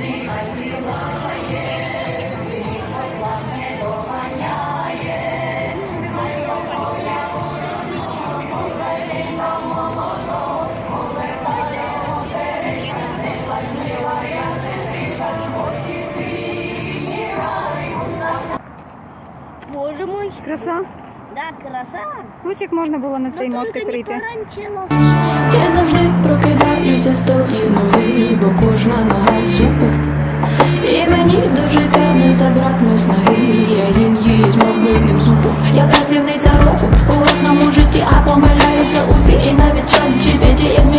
нехай співає, мені спасла не доганяє, нехай покоя ворожного, Україна молодо, повертає потеречка, нехай я сестричка, очі сині рай. Боже мой, краса! Да, краса. Ось як можна було на цей Ну, мостик прийти. Я завжди прокидаюся з тої ноги, бо кожна нога супер. І мені до життя не забракне снаги. Я їм її з мобильним зубом. Я працівниця року у власному житті, а помиляються усі. І навіть чат GPT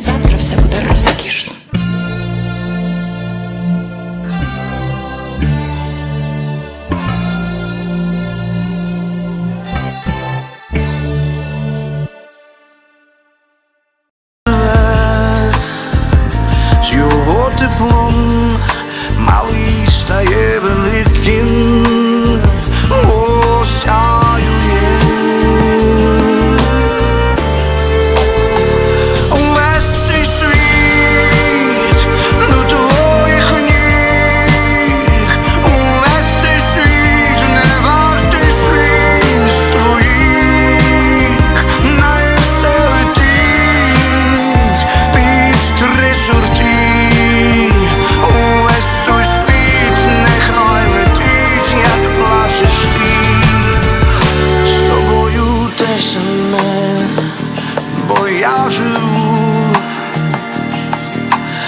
as I've 要是我